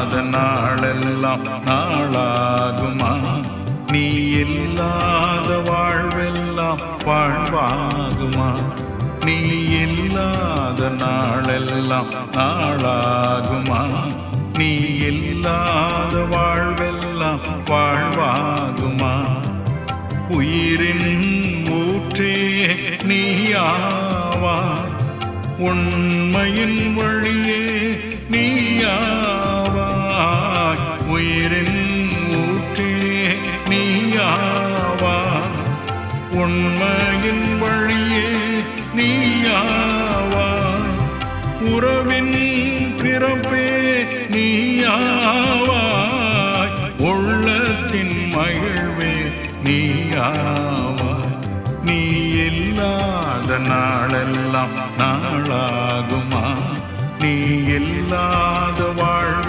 இல்லாத நாளெல்லாம் நாளாகுமா? நீ இல்லாத வாழ்வெல்லாம் வாழ்வாகுமா? நீ இல்லாத நாளெல்லாம் நாளாகுமா? நீ இல்லாத வாழ்வெல்லாம் வாழ்வாகுமா? உயிரின் ஊற்றே நீயாவா உண்மையின் வழியே உயிரின் ஊற்றே நீயாவா? உண்மையின் வழியே நீயாவா? உறவின் பிறப்பே நீயாவா? உள்ளத்தின் மகிழ்வே நீயாவா? நீ இல்லாத நாளெல்லாம் நாளாகுமா? நீ இல்லா